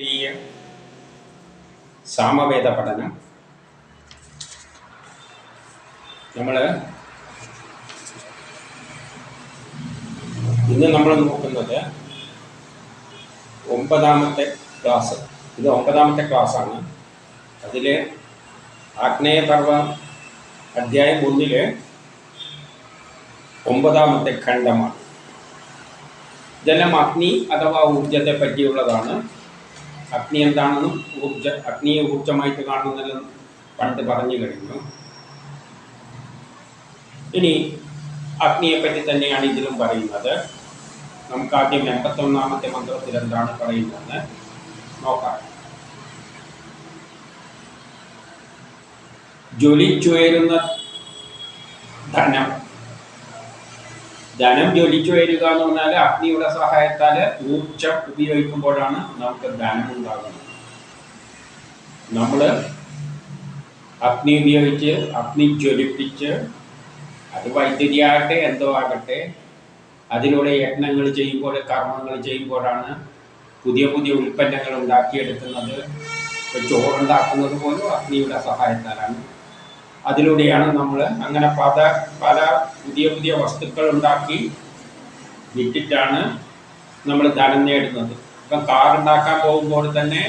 ഈ സാമവേദ പഠനം. നമ്മൾ ഇന്ന് നമ്മൾ നോക്കുന്നത് ഒമ്പതാമത്തെ ക്ലാസ്. ഇത് ഒമ്പതാമത്തെ ക്ലാസ്സാണ്. അതിൽ ആഗ്നേയപർവ അധ്യായം ഒന്നിൽ ഒമ്പതാമത്തെ ഖണ്ഡമാണ്. ഇതെല്ലാം അഗ്നി അഥവാ ഊർജത്തെ പറ്റിയുള്ളതാണ്. അഗ്നി എന്താണെന്നും ഊർജ അഗ്നിയെ ഊർജമായിട്ട് കാണുന്നതെന്നും പണ്ട് പറഞ്ഞു കഴിഞ്ഞു. ഇനി അഗ്നിയെ പറ്റി തന്നെയാണ് ഇതിലും പറയുന്നത്. നമുക്ക് ആദ്യം എൺപത്തൊന്നാമത്തെ മന്ത്രത്തിൽ എന്താണ് പറയുന്നതെന്ന് നോക്കാം. ജ്വലിച്ചുയരുന്ന ധനം. ധനം ജ്വലിച്ചു വരിക എന്ന് പറഞ്ഞാൽ അഗ്നിയുടെ സഹായത്താൽ ഊർജം ഉപയോഗിക്കുമ്പോഴാണ് നമുക്ക് ധനം ഉണ്ടാകുന്നത്. നമ്മൾ അഗ്നി ഉപയോഗിച്ച് അഗ്നി ജ്വലിപ്പിച്ച് അത് വൈദ്യുതിയാകട്ടെ എന്തോ ആകട്ടെ അതിലൂടെ യജ്ഞങ്ങൾ ചെയ്യുമ്പോൾ കർമ്മങ്ങൾ ചെയ്യുമ്പോഴാണ് പുതിയ പുതിയ ഉൽപ്പന്നങ്ങൾ ഉണ്ടാക്കിയെടുക്കുന്നത്. ചോറുണ്ടാക്കുന്നത് പോലും അഗ്നിയുടെ സഹായത്താലാണ്. അതിലൂടെയാണ് നമ്മൾ അങ്ങനെ പല പല പുതിയ പുതിയ വസ്തുക്കൾ ഉണ്ടാക്കി വിറ്റിട്ടാണ് നമ്മൾ ധനം നേടുന്നത്. ഇപ്പം കാർ ഉണ്ടാക്കാൻ പോകുമ്പോൾ തന്നെ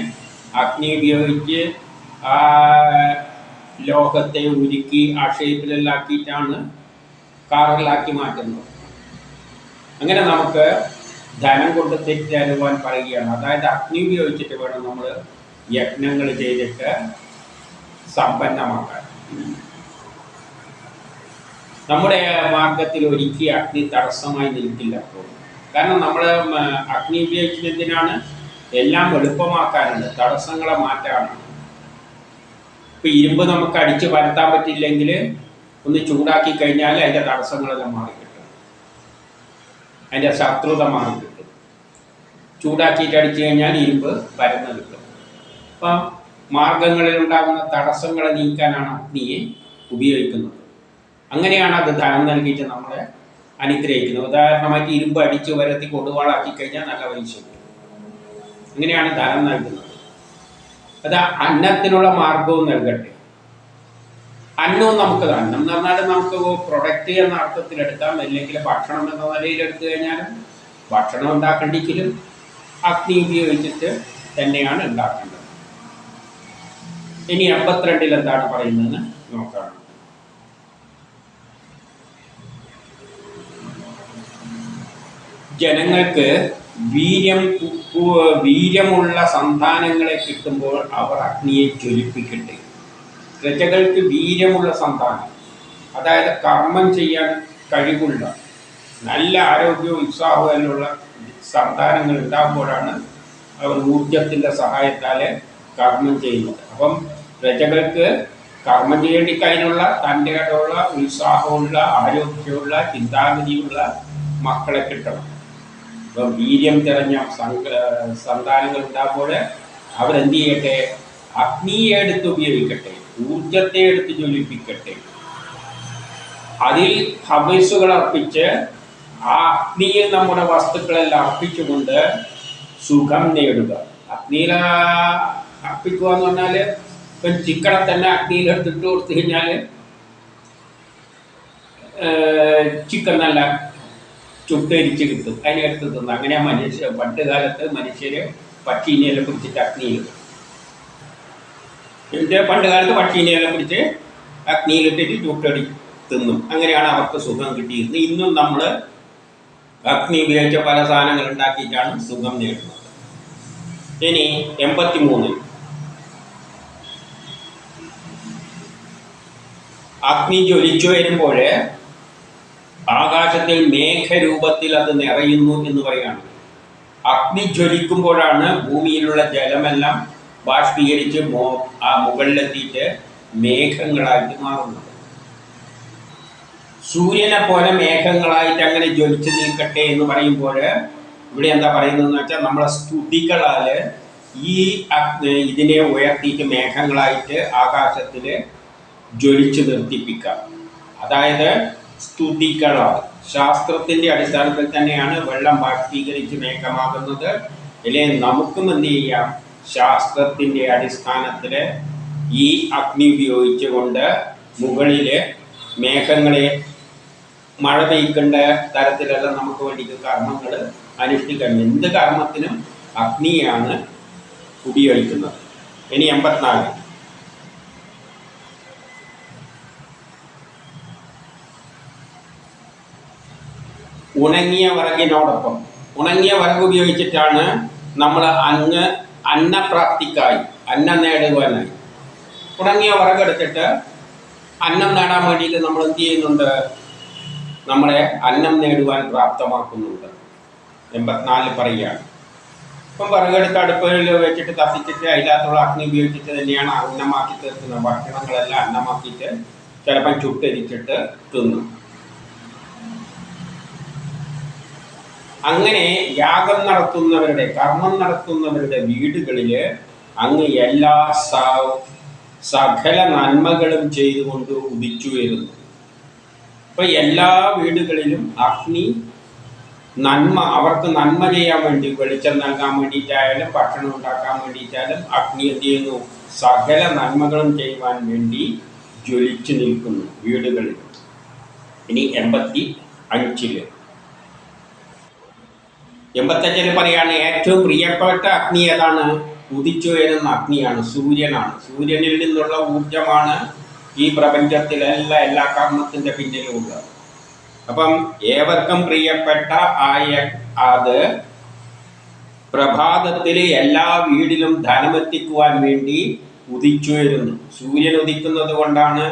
അഗ്നി ഉപയോഗിച്ച് ആ ലോഹത്തെ ഉരുക്കി ആ ഷേപ്പിലെല്ലാക്കിയിട്ടാണ് കാറുകളാക്കി മാറ്റുന്നത്. അങ്ങനെ നമുക്ക് ധനം കൊണ്ട് തെറ്റരുവാൻ പറയുകയാണ്. അതായത് അഗ്നി ഉപയോഗിച്ചിട്ട് വേണം നമ്മൾ യജ്ഞങ്ങൾ ചെയ്തിട്ട് സമ്പന്നമാക്കാൻ. നമ്മുടെ മാർഗത്തിൽ ഒരിക്കലും അഗ്നി തടസ്സമായി നിൽക്കില്ല കാരണം നമ്മൾ അഗ്നി ഉപയോഗിക്കുന്നതിനാണ് എല്ലാം എളുപ്പമാക്കാനുണ്ട് തടസ്സങ്ങളെ മാറ്റാനാണ് ഇപ്പൊ ഇരുമ്പ് നമുക്ക് അടിച്ച് പരത്താൻ പറ്റില്ലെങ്കിൽ ഒന്ന് ചൂടാക്കി കഴിഞ്ഞാൽ അതിന്റെ തടസ്സങ്ങളെല്ലാം മാറിക്കിട്ടും. അതിന്റെ ശത്രുത മാറിക്കിട്ടും. ചൂടാക്കിയിട്ട് അടിച്ചു കഴിഞ്ഞാൽ ഇരുമ്പ് പരന്ന് കിട്ടും. അപ്പം മാർഗങ്ങളിൽ ഉണ്ടാകുന്ന തടസ്സങ്ങളെ നീക്കാനാണ് അഗ്നിയെ ഉപയോഗിക്കുന്നത്. അങ്ങനെയാണ് അത് ധനം നൽകിയിട്ട് നമ്മളെ അനുഗ്രഹിക്കുന്നത്. ഉദാഹരണമായിട്ട് ഇരുമ്പ് അടിച്ച് വരത്തി കൊടുവാളാക്കി കഴിഞ്ഞാൽ നല്ല പൈസ അങ്ങനെയാണ് ധനം നൽകുന്നത്. അത് അന്നത്തിനുള്ള മാർഗവും നൽകട്ടെ. അന്നവും നമുക്ക് അന്നം എന്ന് പറഞ്ഞാൽ നമുക്ക് പ്രൊഡക്റ്റ് എന്ന അർത്ഥത്തിൽ എടുക്കാം. അല്ലെങ്കിൽ ഭക്ഷണം എന്ന നിലയിൽ എടുത്തു കഴിഞ്ഞാലും ഭക്ഷണം ഉണ്ടാക്കണ്ടെങ്കിലും അഗ്നി ഉപയോഗിച്ചിട്ട് തന്നെയാണ് ഉണ്ടാക്കേണ്ടത്. ഇനി എൺപത്തിരണ്ടിൽ എന്താണ് പറയുന്നതെന്ന് നോക്കാം. ജനങ്ങൾക്ക് വീര്യം വീര്യമുള്ള സന്താനങ്ങളെ കിട്ടുമ്പോൾ അവർ അഗ്നിയെ ജ്വലിപ്പിക്കട്ടെ. രജകൾക്ക് വീര്യമുള്ള സന്താനം അതായത് കർമ്മം ചെയ്യാൻ കഴിവുള്ള നല്ല ആരോഗ്യവും ഉത്സാഹവും എല്ലാം സന്താനങ്ങൾ ഉണ്ടാകുമ്പോഴാണ് അവർ ഊർജത്തിന്റെ സഹായത്താൽ കർമ്മം ചെയ്യുന്നത്. അപ്പം രജകൾക്ക് കർമ്മം ചെയ്യേണ്ടി കഴിഞ്ഞുള്ള തന്റെ ഉള്ള ഉത്സാഹമുള്ള ആരോഗ്യമുള്ള ചിന്താഗതിയുള്ള മക്കളെ കിട്ടണം. വീര്യം തിരഞ്ഞ സന്താനങ്ങൾ ഉണ്ടാകുമ്പോൾ അവരെന്ത് ചെയ്യട്ടെ? അഗ്നിയെ എടുത്ത് ഉപയോഗിക്കട്ടെ ഊർജത്തെ എടുത്ത് ജ്വലിപ്പിക്കട്ടെ. അതിൽ ഹബീസുകൾ അർപ്പിച്ച് ആ അഗ്നിയിൽ നമ്മുടെ വസ്തുക്കളെല്ലാം അർപ്പിച്ചുകൊണ്ട് സുഖം നേടുക. അഗ്നിയിൽ അർപ്പിക്കുക എന്ന് പറഞ്ഞാൽ ഇപ്പം ചിക്കനെ തന്നെ അഗ്നിയിൽ എടുത്തിട്ട് കൊടുത്തു കഴിഞ്ഞാൽ ചിക്കൻ നല്ല ചുട്ടരിച്ച് കിട്ടും. അതിനെടുത്ത് തിന്ന്. അങ്ങനെ മനുഷ്യ പണ്ട് കാലത്ത് മനുഷ്യര് പച്ചീനെല്ലാം പിടിച്ചിട്ട് അഗ്നിയിൽ ഇതിന്റെ പണ്ട് കാലത്ത് പച്ചീനെല്ലാം പിടിച്ച് അഗ്നിയിലിട്ടിട്ട് ചുട്ടടി തിന്നും. അങ്ങനെയാണ് അവർക്ക് സുഖം കിട്ടിയിരുന്നത്. ഇന്നും നമ്മൾ അഗ്നി ഉപയോഗിച്ച പല സാധനങ്ങൾ ഉണ്ടാക്കിയിട്ടാണ് സുഖം നേടുന്നത്. ഇനി എൺപത്തി മൂന്നിൽ അഗ്നി ജ്വലിച്ചു വരുമ്പോൾ ആകാശത്തിൽ മേഘരൂപത്തിൽ അത് നിറയുന്നു എന്ന് പറയാണ് അഗ്നി ജ്വലിക്കുമ്പോഴാണ് ഭൂമിയിലുള്ള ജലമെല്ലാം ബാഷ്പീകരിച്ച് മോ ആ മുകളിലെത്തിയിട്ട് മേഘങ്ങളായിട്ട് മാറുന്നത്. സൂര്യനെ പോലെ മേഘങ്ങളായിട്ട് അങ്ങനെ ജ്വലിച്ചു നിൽക്കട്ടെ എന്ന് പറയുമ്പോൾ ഇവിടെ എന്താ പറയുന്നതെന്ന് വെച്ചാൽ നമ്മളെ സ്തുതികളാൽ ഈ ഇതിനെ ഉയർത്തിയിട്ട് മേഘങ്ങളായിട്ട് ആകാശത്തിൽ ജ്വലിച്ചു നിർത്തിപ്പിക്കാം അതായത് സ്തുതികളാൽ. ശാസ്ത്രത്തിന്റെ അടിസ്ഥാനത്തിൽ തന്നെയാണ് വെള്ളം ബാഷ്പീകരിച്ച് മേഘമാകുന്നത്. ഇല്ലേ നമുക്കും എന്ത് ചെയ്യാം? ശാസ്ത്രത്തിന്റെ അടിസ്ഥാനത്തിൽ ഈ അഗ്നി ഉപയോഗിച്ചുകൊണ്ട് മുകളിൽ മേഘങ്ങളെ മഴ പെയ്ക്കേണ്ട തരത്തിലുള്ള നമുക്ക് വേണ്ടി കർമ്മങ്ങൾ അനുഷ്ഠിക്കണം എന്ത് കർമ്മത്തിനും അഗ്നിയാണ് ഉപയോഗിക്കുന്നത് ഇനി എൺപത്തിനാല്. ഉണങ്ങിയ വിറകിനോടൊപ്പം. ഉണങ്ങിയ വിറക് ഉപയോഗിച്ചിട്ടാണ് നമ്മൾ അങ്ങ് അന്നപ്രാപ്തിക്കായി അന്നം നേടുവാനായി. ഉണങ്ങിയ വിറകെടുത്തിട്ട് അന്നം നേടാൻ വേണ്ടിയിട്ട് നമ്മൾ എന്ത് ചെയ്യുന്നുണ്ട്? നമ്മളെ അന്നം നേടുവാൻ പ്രാപ്തമാക്കുന്നുണ്ട്. എൺപത്തിനാലിൽ പറയുകയാണ്. ഇപ്പം വിറകെടുത്ത് അടുപ്പിൽ വെച്ചിട്ട് കത്തിച്ചിട്ട് അതിനകത്തുള്ള അഗ്നി ഉപയോഗിച്ചിട്ട് തന്നെയാണ് അന്നമാക്കി തീർക്കുന്നത്. ഭക്ഷണങ്ങളെല്ലാം അന്നമാക്കിയിട്ട് ചിലപ്പം ചുട്ടരിച്ചിട്ട് തിന്നും. അങ്ങനെ യാഗം നടത്തുന്നവരുടെ കർമ്മം നടത്തുന്നവരുടെ വീടുകളിൽ അങ്ങ് എല്ലാ സകല നന്മകളും ചെയ്തുകൊണ്ട് ഉദിച്ചു വരുന്നു. അപ്പൊ എല്ലാ വീടുകളിലും അഗ്നി നന്മ അവർക്ക് നന്മ ചെയ്യാൻ വേണ്ടി വെളിച്ചം നൽകാൻ വേണ്ടിയിട്ടായാലും ഭക്ഷണം ഉണ്ടാക്കാൻ വേണ്ടിയിട്ടായാലും അഗ്നി എന്ത് ചെയ്യുന്നു? സകല നന്മകളും ചെയ്യുവാൻ വേണ്ടി ജ്വലിച്ചു നിൽക്കുന്നു വീടുകളിൽ. ഇനി എൺപത്തി അഞ്ചിൽ എൺപത്തഞ്ചിൽ പറയാണ് ഏറ്റവും പ്രിയപ്പെട്ട അഗ്നി ഏതാണ്? ഉദിച്ചുയരുന്ന അഗ്നിയാണ് സൂര്യനാണ്. സൂര്യനിൽ നിന്നുള്ള ഊർജമാണ് ഈ പ്രപഞ്ചത്തിലല്ല എല്ലാ കർമ്മത്തിന്റെ പിന്നിലുള്ളത് അപ്പം ഏവർക്കും പ്രിയപ്പെട്ട ആയ അത് പ്രഭാതത്തിൽ എല്ലാ വീടിലും ധനമെത്തിക്കുവാൻ വേണ്ടി ഉദിച്ചുയരുന്നു സൂര്യൻ ഉദിക്കുന്നത് കൊണ്ടാണ്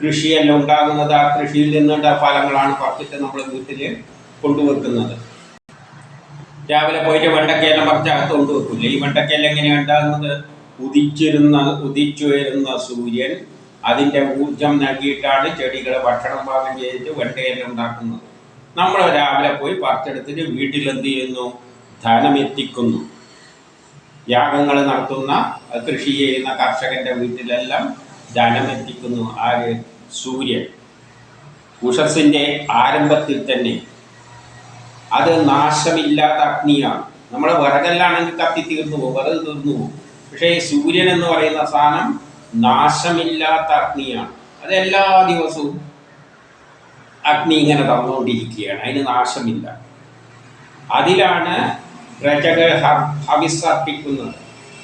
കൃഷിയെല്ലാം ഉണ്ടാകുന്നത്. ആ കൃഷിയിൽ നിന്നുള്ള ഫലങ്ങളാണ് പറിച്ചിട്ട് നമ്മൾ വീട്ടിൽ കൊണ്ടുവെക്കുന്നത്. രാവിലെ പോയിട്ട് വെണ്ടക്കയെല്ലാം പറിച്ചകത്ത് കൊണ്ടുവെക്കില്ല ഈ വെണ്ടക്കയെല്ലാം എങ്ങനെയാണ് ഉണ്ടാകുന്നത്? ഉദിച്ചിരുന്ന ഉദിച്ചുയരുന്ന സൂര്യൻ അതിന്റെ ഊർജം നൽകിയിട്ടാണ് ചെടികൾ ഭക്ഷണം പാകം ചെയ്തിട്ട് വെണ്ടയെല്ലാം ഉണ്ടാക്കുന്നത്. നമ്മൾ രാവിലെ പോയി പറിച്ചെടുത്തിട്ട് വീട്ടിൽ എന്ത് ചെയ്യുന്നു? ധനമെത്തിക്കുന്നു യാഗങ്ങൾ നടത്തുന്ന കൃഷി ചെയ്യുന്ന കർഷകന്റെ വീട്ടിലെല്ലാം ധനമെത്തിക്കുന്നു ആര്? സൂര്യൻ. ഉഷസിന്റെ ആരംഭത്തിൽ തന്നെ അത് നാശമില്ലാത്ത അഗ്നിയാണ്. നമ്മുടെ വിറകല്ലാണെങ്കിൽ കത്തി തീർന്നു പോകും വിറക് തീർന്നു പോകും. പക്ഷേ സൂര്യൻ എന്ന് പറയുന്ന സാധനം നാശമില്ലാത്ത അഗ്നിയാണ്. അത് എല്ലാ ദിവസവും അഗ്നി ഇങ്ങനെ തന്നുകൊണ്ടിരിക്കുകയാണ്. അതിന് നാശമില്ല. അതിലാണ് രചകൾ ഹവിസർപ്പിക്കുന്നത്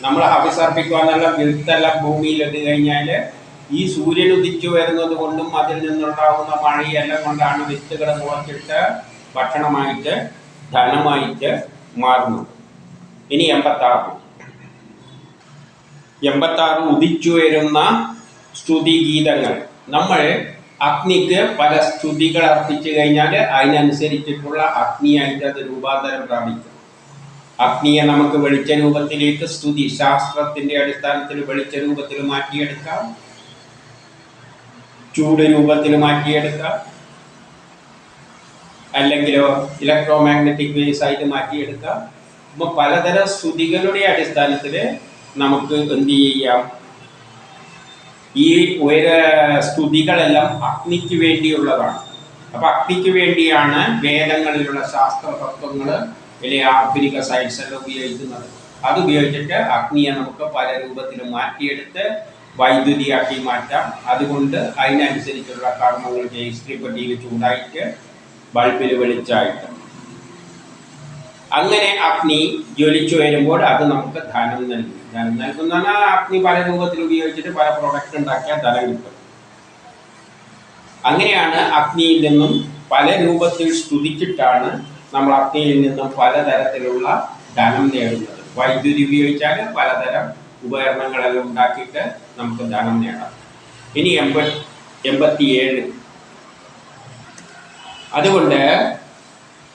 നമ്മൾ ഹവിസ് അർപ്പിക്കുക എന്നുള്ള ഭൂമിയിൽ ഭൂമിയിലിട്ട് കഴിഞ്ഞാൽ ഈ സൂര്യൻ ഉദിച്ചു വരുന്നത് കൊണ്ടും അതിൽ നിന്നുണ്ടാകുന്ന മഴയെല്ലാം കൊണ്ടാണ് വിത്തുകൾ മുളച്ചിട്ട് ഭക്ഷണമായിട്ട് ധനമായിട്ട് മാറുന്നു. ഇനി എൺപത്താറ്. എൺപത്താറ് ഉദിച്ചുയരുന്ന സ്തുതിഗീതങ്ങൾ. നമ്മൾ അഗ്നിക്ക് പല സ്തുതികൾ അർപ്പിച്ചു കഴിഞ്ഞാൽ അതിനനുസരിച്ചിട്ടുള്ള അഗ്നിയായിട്ട് അത് രൂപാന്തരം പ്രാപിക്കും. അഗ്നിയെ നമുക്ക് വെളിച്ച രൂപത്തിലേക്ക് സ്തുതി ശാസ്ത്രത്തിന്റെ അടിസ്ഥാനത്തിൽ വെളിച്ച രൂപത്തിൽ മാറ്റിയെടുക്കാം. ചൂട് രൂപത്തിൽ മാറ്റിയെടുക്കാം. അല്ലെങ്കിലോ ഇലക്ട്രോ മാഗ്നറ്റിക് വേവ്സ് ആയിട്ട് മാറ്റിയെടുക്കാം അപ്പോൾ പലതരം സ്തുതികളുടെ അടിസ്ഥാനത്തിൽ നമുക്ക് എന്ത് ചെയ്യാം? ഈ ഉയര സ്തുതികളെല്ലാം അഗ്നിക്ക് വേണ്ടിയുള്ളതാണ്. അപ്പോൾ അഗ്നിക്ക് വേണ്ടിയാണ് വേദങ്ങളിലുള്ള ശാസ്ത്ര തത്വങ്ങൾ അല്ലെങ്കിൽ ആധുനിക സയൻസ് എല്ലാം ഉപയോഗിക്കുന്നത്. അത് ഉപയോഗിച്ചിട്ട് അഗ്നിയെ നമുക്ക് പല രൂപത്തിൽ മാറ്റിയെടുത്ത് വൈദ്യുതിയാക്കി മാറ്റാം. അതുകൊണ്ട് അതിനനുസരിച്ചുള്ള കർമ്മങ്ങൾ ചെയ്യും. വെച്ച് ചൂടായിട്ട് ബൾബിൽ വെളിച്ചായിട്ട് അങ്ങനെ അഗ്നി ജ്വലിച്ചു വരുമ്പോൾ അത് നമുക്ക് ധനം നൽകും. ധനം നൽകുന്ന അഗ്നി പല രൂപത്തിൽ ഉപയോഗിച്ചിട്ട് പല പ്രൊഡക്റ്റ് ഉണ്ടാക്കിയാൽ ധനം കിട്ടും. അങ്ങനെയാണ് അഗ്നിയിൽ നിന്നും പല രൂപത്തിൽ സ്തുതിച്ചിട്ടാണ് നമ്മൾ അഗ്നിയിൽ നിന്നും പലതരത്തിലുള്ള ധനം നേടുന്നത്. വൈദ്യുതി ഉപയോഗിച്ചാൽ പലതരം ഉപകരണങ്ങളെല്ലാം ഉണ്ടാക്കിയിട്ട് നമുക്ക് ധനം നേടാം. ഇനി എൺപത് എൺപത്തിയേഴ് അതുകൊണ്ട്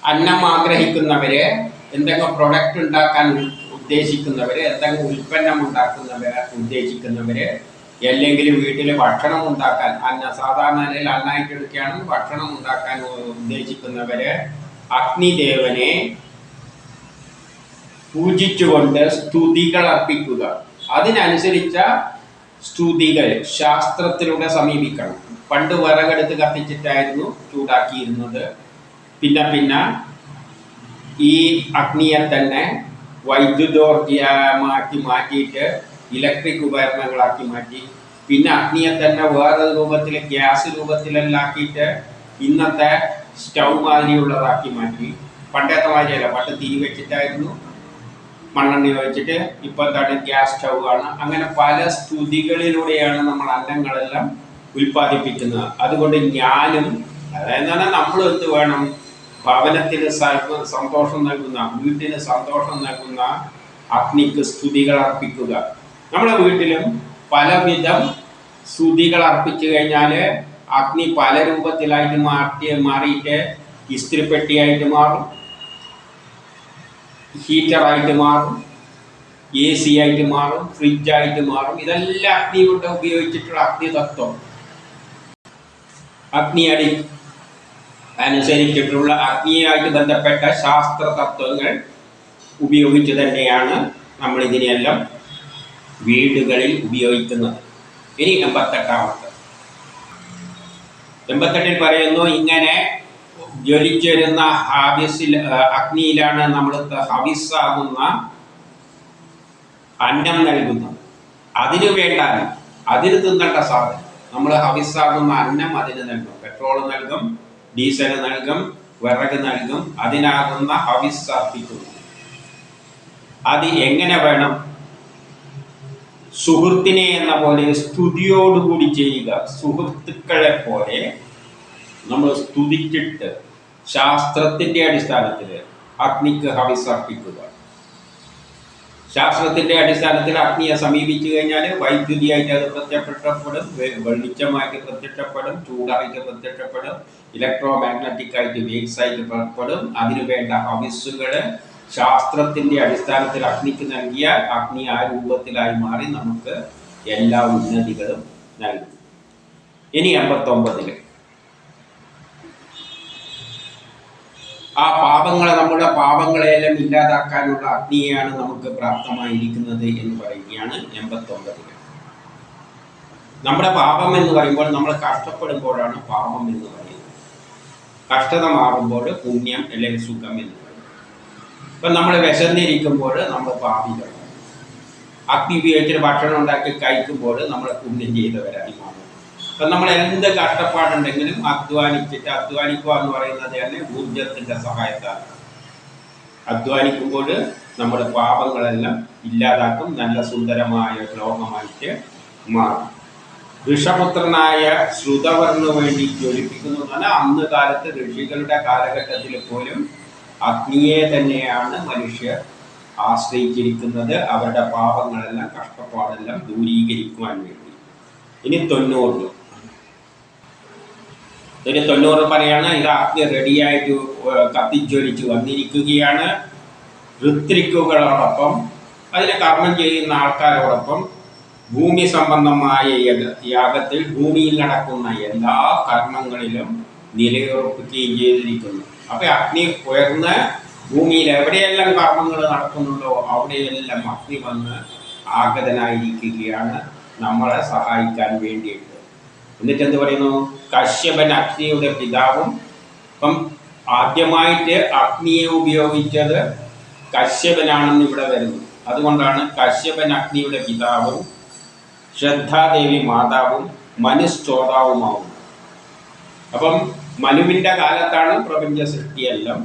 അന്നം ആഗ്രഹിക്കുന്നവര് എന്തെങ്കിലും പ്രൊഡക്റ്റ് ഉണ്ടാക്കാൻ ഉദ്ദേശിക്കുന്നവര് എന്തെങ്കിലും ഉൽപ്പന്നം ഉണ്ടാക്കുന്നവര് ഉദ്ദേശിക്കുന്നവര് അല്ലെങ്കിൽ വീട്ടിൽ ഭക്ഷണം ഉണ്ടാക്കാൻ അന്ന സാധാരണ നിലയിൽ അന്നായിട്ട് എടുക്കുകയാണെങ്കിൽ ഭക്ഷണം ഉണ്ടാക്കാൻ ഉദ്ദേശിക്കുന്നവര് അഗ്നിദേവനെ പൂജിച്ചുകൊണ്ട് സ്തുതികൾ അർപ്പിക്കുക. അതിനനുസരിച്ച സ്തുതികൾ ശാസ്ത്രത്തിലൂടെ സമീപിക്കണം. പണ്ട് വിറകെടുത്ത് കത്തിച്ചിട്ടായിരുന്നു ചൂടാക്കിയിരുന്നത്. പിന്നെ പിന്നെ ഈ അഗ്നിയെ തന്നെ വൈദ്യുതോർജമാക്കി മാറ്റിയിട്ട് ഇലക്ട്രിക് ഉപകരണങ്ങളാക്കി മാറ്റി. പിന്നെ അഗ്നിയെ തന്നെ വേറെ രൂപത്തിൽ ഗ്യാസ് രൂപത്തിലെല്ലാക്കിയിട്ട് ഇന്നത്തെ സ്റ്റൗ മാതിരിയുള്ളതാക്കി മാറ്റി. പണ്ടത്തെ മാതിരിയല്ല പണ്ട് തീ വെച്ചിട്ടായിരുന്നു മണ്ണെണ്ണ വെച്ചിട്ട് ഇപ്പോൾ എന്താണ് ഗ്യാസ് സ്റ്റൗ ആണ്. അങ്ങനെ പല സ്തുതികളിലൂടെയാണ് നമ്മൾ അന്നങ്ങളെല്ലാം ഉൽപ്പാദിപ്പിക്കുന്നത് അതുകൊണ്ട് ഞാനും അതായത് നമ്മൾ എന്ത് വേണം? ഭവനത്തിന് സന്തോഷം നൽകുന്ന വീട്ടിന് സന്തോഷം നൽകുന്ന അഗ്നിക്ക് സ്തുതികൾ അർപ്പിക്കുക. നമ്മുടെ വീട്ടിലും പലവിധം സ്തുതികൾ അർപ്പിച്ചു കഴിഞ്ഞാൽ അഗ്നി പല രൂപത്തിലായിട്ട് മാറ്റി മാറിയിട്ട് ഇസ്തിരിപ്പെട്ടിയായിട്ട് മാറും. ഹീറ്ററായിട്ട് മാറും. എ സി ആയിട്ട് മാറും. ഫ്രിഡ്ജായിട്ട് മാറും. ഇതെല്ലാം അഗ്നി കൊണ്ട് ഉപയോഗിച്ചിട്ടുള്ള അഗ്നി തത്വം അഗ്നി അടി അനുസരിച്ചിട്ടുള്ള അഗ്നിയായിട്ട് ബന്ധപ്പെട്ട ശാസ്ത്ര തത്വങ്ങൾ ഉപയോഗിച്ച് തന്നെയാണ് നമ്മൾ ഇതിനെല്ലാം വീടുകളിൽ ഉപയോഗിക്കുന്നത്. ഇനി എൺപത്തെട്ടാമത്തെ. എൺപത്തെട്ടിൽ പറയുന്നു ഇങ്ങനെ ജ്വലിച്ചിരുന്ന ഹവിസിൽ അഗ്നിയിലാണ് നമ്മൾ ഹവിസാകുന്ന അന്നം നൽകുന്നത്. അതിനു വേണ്ട അതിന് തിന്നേണ്ട സാധനം. നമ്മൾ ഹവിസാകുന്ന അന്നം അതിന് നൽകും. പെട്രോൾ നൽകും ഡീസൽ നൽകും വിറക് നൽകും അതിനാകുന്ന ഹവിസ് അർപ്പിക്കുന്നു. അത് എങ്ങനെ വേണം? സുഹൃത്തിനെ എന്ന പോലെ സ്തുതിയോടുകൂടി ചെയ്യുക. സുഹൃത്തുക്കളെ പോലെ നമ്മൾ സ്തുതിച്ചിട്ട് ശാസ്ത്രത്തിന്റെ അടിസ്ഥാനത്തിൽ അഗ്നിക്ക് ഹവിസ് അർപ്പിക്കുക. ശാസ്ത്രത്തിന്റെ അടിസ്ഥാനത്തിൽ അഗ്നിയെ സമീപിച്ചു കഴിഞ്ഞാൽ വൈദ്യുതിയായിട്ട് അത് പ്രത്യക്ഷപ്പെടും വെളിച്ചമായിട്ട് പ്രത്യക്ഷപ്പെടും ചൂടായിട്ട് പ്രത്യക്ഷപ്പെടും ഇലക്ട്രോ മാഗ്നറ്റിക് ആയിട്ട് വേവ്സ് ആയിട്ട് പുറപ്പെടും അതിനു വേണ്ട ഹവിസുകൾ ശാസ്ത്രത്തിന്റെ അടിസ്ഥാനത്തിൽ അഗ്നിക്ക് നൽകിയാൽ അഗ്നി ആ രൂപത്തിലായി മാറി നമുക്ക് എല്ലാ ഉന്നതികളും നൽകും. ഇനി എൺപത്തൊമ്പതിൽ ആ പാപങ്ങളെ നമ്മുടെ പാപങ്ങളെല്ലാം ഇല്ലാതാക്കാനുള്ള അഗ്നിയാണ് നമുക്ക് പ്രാപ്തമായിരിക്കുന്നത് എന്ന് പറയുകയാണ് എൺപത്തൊമ്പതിൽ നമ്മുടെ പാപം എന്ന് പറയുമ്പോൾ നമ്മൾ കഷ്ടപ്പെടുമ്പോഴാണ് പാപം എന്ന് പറയുന്നത്. കഷ്ടത മാറുമ്പോൾ പുണ്യം അല്ലെങ്കിൽ സുഖം എന്ന് പറയും ഇപ്പം നമ്മൾ വിശന്നിരിക്കുമ്പോൾ നമ്മൾ പാപികളാണ് അഗ്നി ഉപയോഗിച്ചിട്ട് ഭക്ഷണം ഉണ്ടാക്കി കഴിക്കുമ്പോൾ നമ്മൾ പുണ്യം ചെയ്തവരായി മാറും. അപ്പം നമ്മൾ എന്ത് കഷ്ടപ്പാടുണ്ടെങ്കിലും അധ്വാനിച്ചിട്ട് അധ്വാനിക്കുക എന്ന് പറയുന്നത് തന്നെ ഊർജത്തിന്റെ സഹായത്താൽ അധ്വാനിക്കുമ്പോൾ നമ്മുടെ പാപങ്ങളെല്ലാം ഇല്ലാതാക്കും നല്ല സുന്ദരമായ ലോകമായിട്ട് മാറും. ഋഷപുത്രനായ ശ്രുതവർണു വേണ്ടി ജ്വലിപ്പിക്കുന്നു പറഞ്ഞാൽ അന്ന് കാലത്ത് ഋഷികളുടെ കാലഘട്ടത്തിൽ പോലും അഗ്നിയെ തന്നെയാണ് മനുഷ്യർ ആശ്രയിച്ചിരിക്കുന്നത്. അവരുടെ പാപങ്ങളെല്ലാം കഷ്ടപ്പാടെല്ലാം ദൂരീകരിക്കുവാൻ വേണ്ടി. ഇനി തൊണ്ണൂറ് ഇനി തൊണ്ണൂറ് പറയാണ്. ഇത് അഗ്നി റെഡിയായിട്ട് കത്തിജ്വലിച്ച് വന്നിരിക്കുകയാണ് ഋത്രിക്കുകളോടൊപ്പം അതിന് കർമ്മം ചെയ്യുന്ന ആൾക്കാരോടൊപ്പം ഭൂമി സംബന്ധമായ യഗ- യാഗത്തിൽ ഭൂമിയിൽ നടക്കുന്ന എല്ലാ കർമ്മങ്ങളിലും നിലയുറപ്പിക്കുകയും ചെയ്തിരിക്കുന്നു. അപ്പൊ അഗ്നി ഉയർന്ന് ഭൂമിയിൽ എവിടെയെല്ലാം കർമ്മങ്ങൾ നടക്കുന്നുണ്ടോ അവിടെയെല്ലാം അഗ്നി വന്ന് ആഗതനായിരിക്കുകയാണ്. നമ്മളെ സഹായിക്കാൻ വേണ്ടിയിട്ട്. എന്നിട്ട് എന്ത് പറയുന്നു? കശ്യപൻ അഗ്നിയുടെ പിതാവും അപ്പം ആദ്യമായിട്ട് അഗ്നിയെ ഉപയോഗിച്ചത് കശ്യപനാണെന്ന് ഇവിടെ വരുന്നു. അതുകൊണ്ടാണ് കശ്യപൻ അഗ്നിയുടെ പിതാവും ശ്രദ്ധാദേവി മാതാവും മനുശ്ചോതാവുമാവും അപ്പം മനുവിന്റെ കാലത്താണ് പ്രപഞ്ച സൃഷ്ടിയെല്ലാം.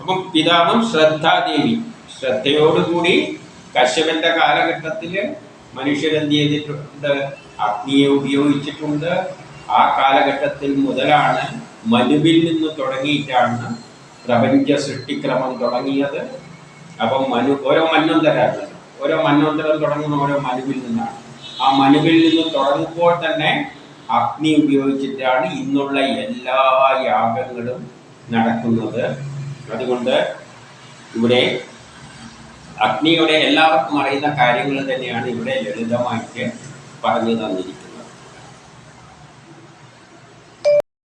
അപ്പം പിതാവും ശ്രദ്ധാദേവി. ശ്രദ്ധയോടുകൂടി കശ്യപന്റെ കാലഘട്ടത്തിൽ മനുഷ്യരെന്ത് ചെയ്തിട്ടുണ്ട്? അഗ്നിയെ ഉപയോഗിച്ചിട്ടുണ്ട്. ആ കാലഘട്ടത്തിൽ മുതലാണ് മനുവിൽ നിന്ന് തുടങ്ങിയിട്ടാണ് പ്രപഞ്ച സൃഷ്ടിക്രമം തുടങ്ങിയത്. അപ്പം മനു ഓരോ മന്വന്തരാണ്. ഓരോ മന്വന്തരം തുടങ്ങുന്ന ഓരോ മനുവിൽ നിന്നാണ്. ആ മനുവിൽ നിന്ന് തുടങ്ങുമ്പോൾ തന്നെ അഗ്നി ഉപയോഗിച്ചിട്ടാണ് ഇന്നുള്ള എല്ലാ യാഗങ്ങളും നടക്കുന്നത്. അതുകൊണ്ട് ഇവിടെ അഗ്നിയുടെ എല്ലാവർക്കും അറിയുന്ന കാര്യങ്ങൾ തന്നെയാണ് ഇവിടെ ലളിതമായിട്ട് പറഞ്ഞു തന്നിരിക്കുന്നത്